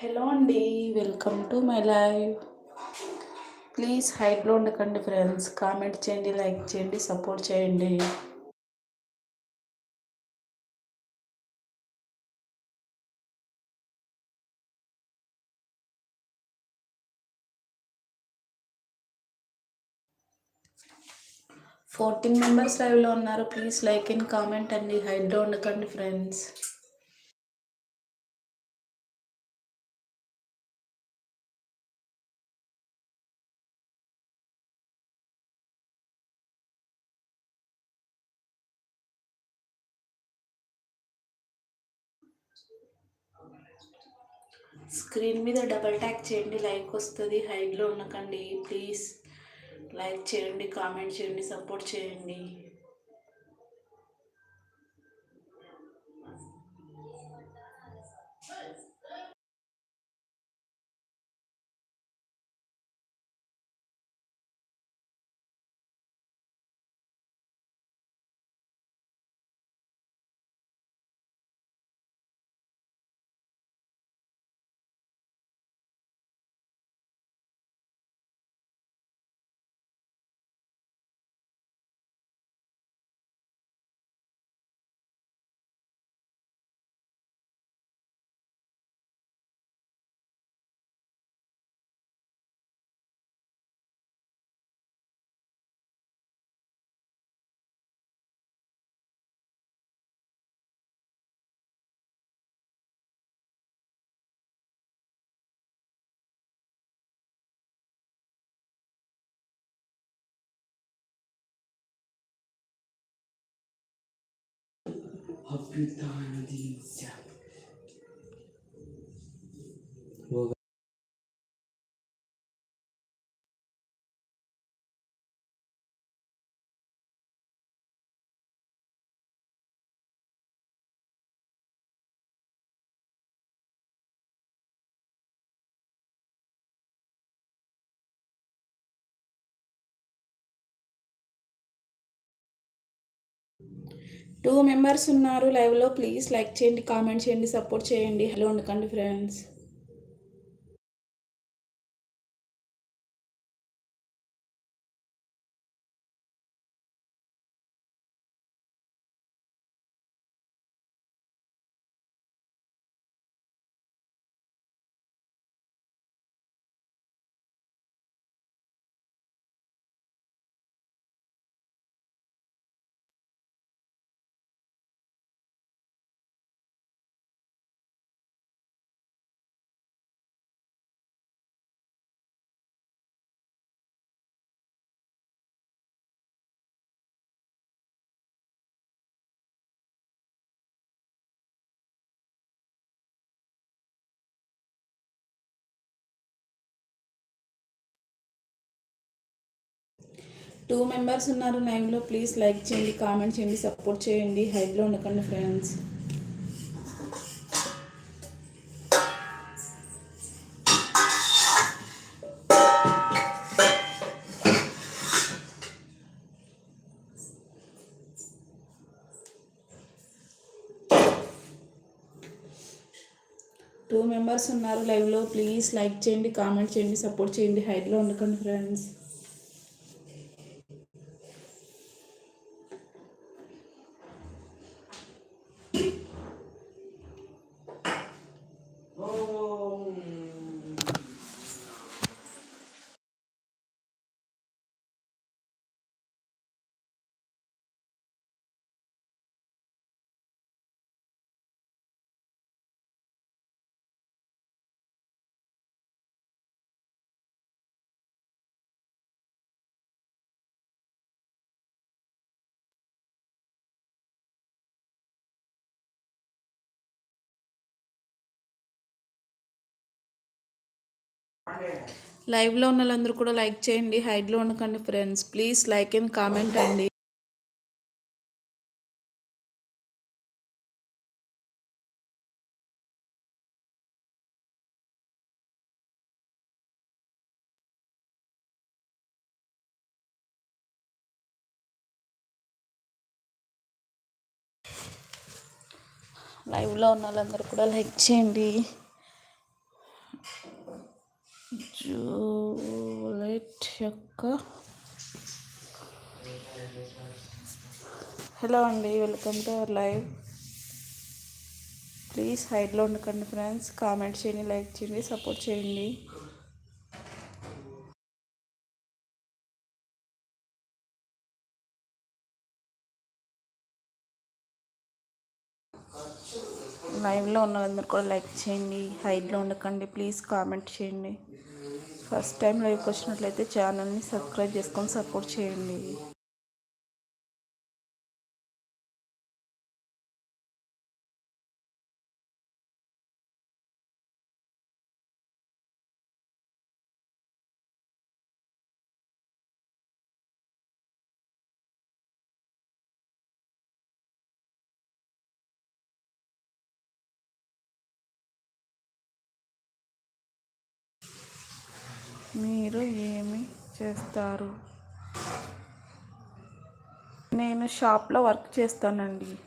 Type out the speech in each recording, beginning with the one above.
Hello అండి welcome to my live. Please హైట్లో ఉండకండి ఫ్రెండ్స్ కామెంట్ చేయండి లైక్ చేయండి సపోర్ట్ చేయండి. ఫోర్టీన్ మెంబర్స్ లైవ్లో ఉన్నారు ప్లీజ్ లైక్ అండ్ కామెంట్ అండి హైట్లో ఉండకండి ఫ్రెండ్స్. స్క్రీన్ మీద డబల్ ట్యాక్ చేయండి లైక్ వస్తుంది. హైట్లో ఉండకండి ప్లీజ్. లైక్ చేయండి కామెంట్ చేయండి సపోర్ట్ చేయండి. a puttana di Lucia. Two members ఉన్నారు లైవ్లో ప్లీజ్ లైక్ చేయండి కామెంట్ చేయండి సపోర్ట్ చేయండి. హలో ఉండకండి ఫ్రెండ్స్ టూ మెంబర్స్ ఉన్నారు లైవ్లో ప్లీజ్ లైక్ చేయండి కామెంట్ చేయండి సపోర్ట్ చేయండి. హైట్లో ఉండకండి ఫ్రెండ్స్ టూ మెంబర్స్ ఉన్నారు లైవ్లో ప్లీజ్ లైక్ చేయండి కామెంట్ చేయండి సపోర్ట్ చేయండి. హైట్లో ఉండకండి ఫ్రెండ్స్ లైవ్లో ఉన్న వాళ్ళందరూ కూడా లైక్ చేయండి హైడ్లో ఉండకండి friends. Please like and comment అండి. లైవ్లో ఉన్న వాళ్ళందరూ కూడా లైక్ చేయండి. జూలెట్ యొక్క హలో అండి welcome to our live. Please హైడ్లో ఉండకండి ఫ్రెండ్స్. కామెంట్ చేయండి లైక్ చేయండి సపోర్ట్ చేయండి. లైవ్లో ఉన్న వాళ్ళందరూ కూడా లైక్ చేయండి హైడ్లో ఉండకండి ప్లీజ్ కామెంట్ చేయండి. ఫస్ట్ టైం లైవ్కి వచ్చినట్లయితే ఛానల్ని సబ్స్క్రైబ్ చేసుకొని సపోర్ట్ చేయండి. మీరు ఏమి చేస్తారు? నేను షాప్లో వర్క్ చేస్తానండి.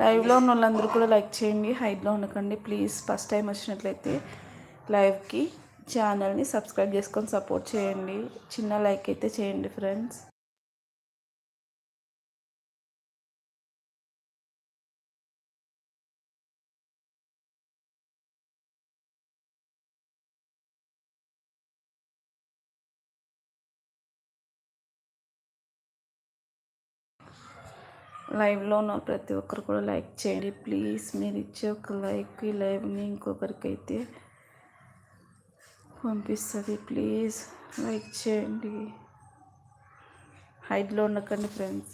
లైవ్లో ఉన్న వాళ్ళందరూ కూడా లైక్ చేయండి హైట్లో ఉండకండి. ప్లీజ్ ఫస్ట్ టైం వచ్చినట్లయితే లైవ్కి ఛానల్ని సబ్స్క్రైబ్ చేసుకొని సపోర్ట్ చేయండి. చిన్న లైక్ అయితే చేయండి ఫ్రెండ్స్ లైవ్లో ఉన్న ప్రతి ఒక్కరు కూడా లైక్ చేయండి. ప్లీజ్ మీరు ఇచ్చే ఒక లైక్ ఈ లైవ్ని ఇంకొకరికైతే పంపిస్తుంది. ప్లీజ్ లైక్ చేయండి. హైట్లో ఉండకండి ఫ్రెండ్స్.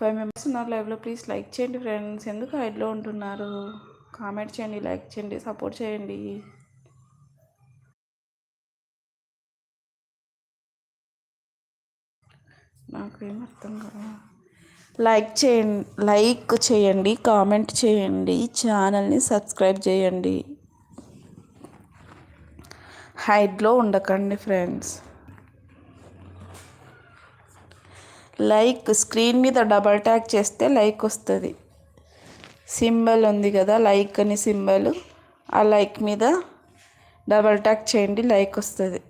ఫైవ్ మెంబర్స్ ఉన్నారు లైవ్లో. ప్లీజ్ లైక్ చేయండి ఫ్రెండ్స్. ఎందుకు హైట్లో ఉంటున్నారు? కామెంట్ చేయండి లైక్ చేయండి సపోర్ట్ చేయండి. నాకేం అర్థం కదా లైక్ చేయండి లైక్ చేయండి కామెంట్ చేయండి ఛానల్ని సబ్స్క్రైబ్ చేయండి. హైడ్లో ఉండకండి ఫ్రెండ్స్. లైక్ స్క్రీన్ మీద డబల్ ట్యాక్ చేస్తే లైక్ వస్తుంది. సింబల్ ఉంది కదా లైక్ అని సింబల్. ఆ లైక్ మీద డబల్ ట్యాక్ చేయండి లైక్ వస్తుంది.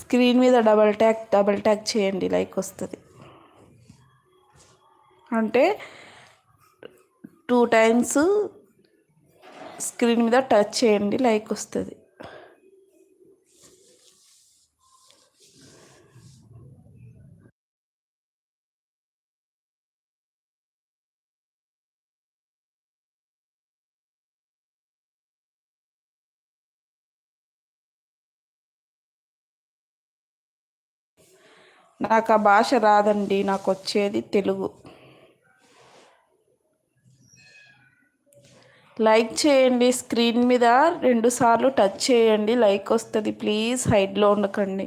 స్క్రీన్ మీద డబల్ ట్యాక్ డబల్ ట్యాక్ చేయండి లైక్ వస్తుంది. అంటే టూ టైమ్స్ స్క్రీన్ మీద టచ్ చేయండి లైక్ వస్తుంది. నాకు ఆ భాష రాదండి నాకు వచ్చేది తెలుగు. లైక్ చేయండి స్క్రీన్ మీద రెండుసార్లు టచ్ చేయండి లైక్ వస్తుంది. ప్లీజ్ హైడ్లో ఉండకండి.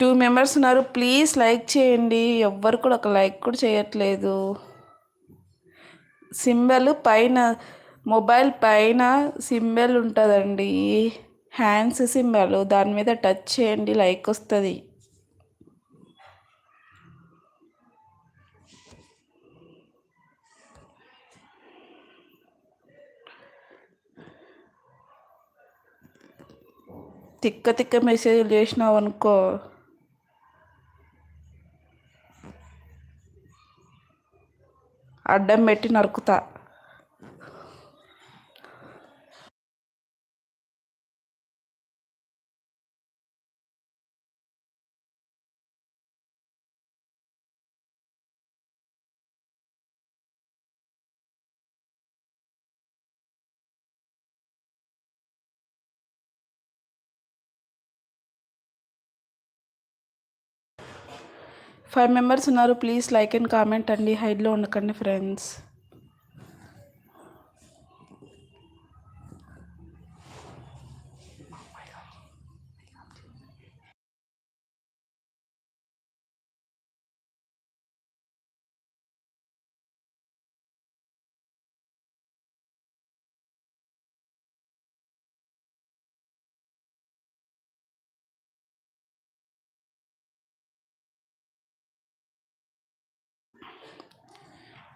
టూ మెంబర్స్ ఉన్నారు. ప్లీజ్ లైక్ చేయండి. ఎవ్వరు కూడా ఒక లైక్ కూడా చేయట్లేదు. సింబల్ పైన మొబైల్ పైన సింబల్ ఉంటుందండి. హ్యాండ్స్ సింబల్ దాని మీద టచ్ చేయండి. లైక్ వస్తుంది. తిక్క తిక్క మెసేజ్లు చేసినావు అనుకో అడ్డం పెట్టి నరుకుతా. ఫైవ్ మెంబర్స్ ఉన్నారు ప్లీజ్ లైక్ అండ్ కామెంట్ అండి. హైడ్లో ఉండకండి ఫ్రెండ్స్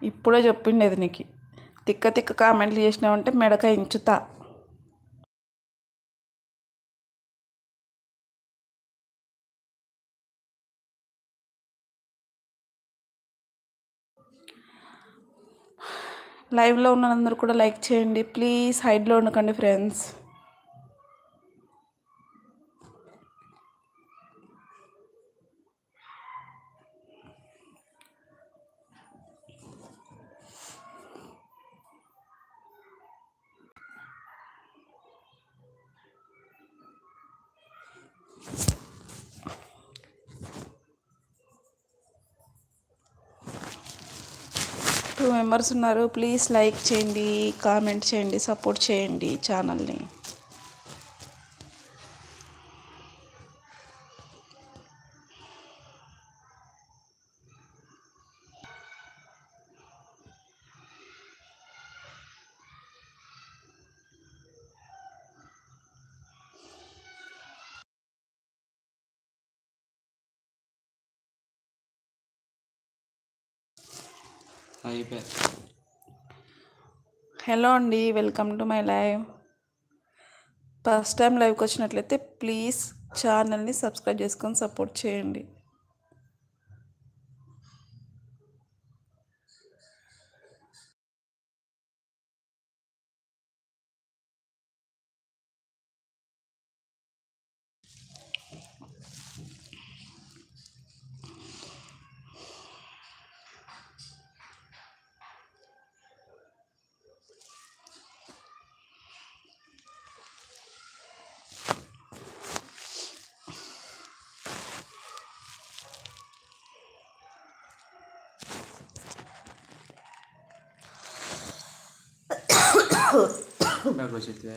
ఇప్పుడే చెప్పిండేది నీకు. తిక్క తిక్క కామెంట్లు చేసినావంటే మెడక ఇంచుతా. లైవ్లో ఉన్నందరూ కూడా లైక్ చేయండి. ప్లీజ్ హైడ్లో ఉండకండి ఫ్రెండ్స్. టూ మెంబర్స్ ఉన్నారు ప్లీజ్ లైక్ చేయండి కామెంట్ చేయండి సపోర్ట్ చేయండి ఛానల్ని. హలో అండి welcome to my live. First time లైవ్కి వచ్చినట్లయితే ప్లీజ్ ఛానల్ని సబ్స్క్రైబ్ చేసుకొని సపోర్ట్ చేయండి. నాకు వచ్చింది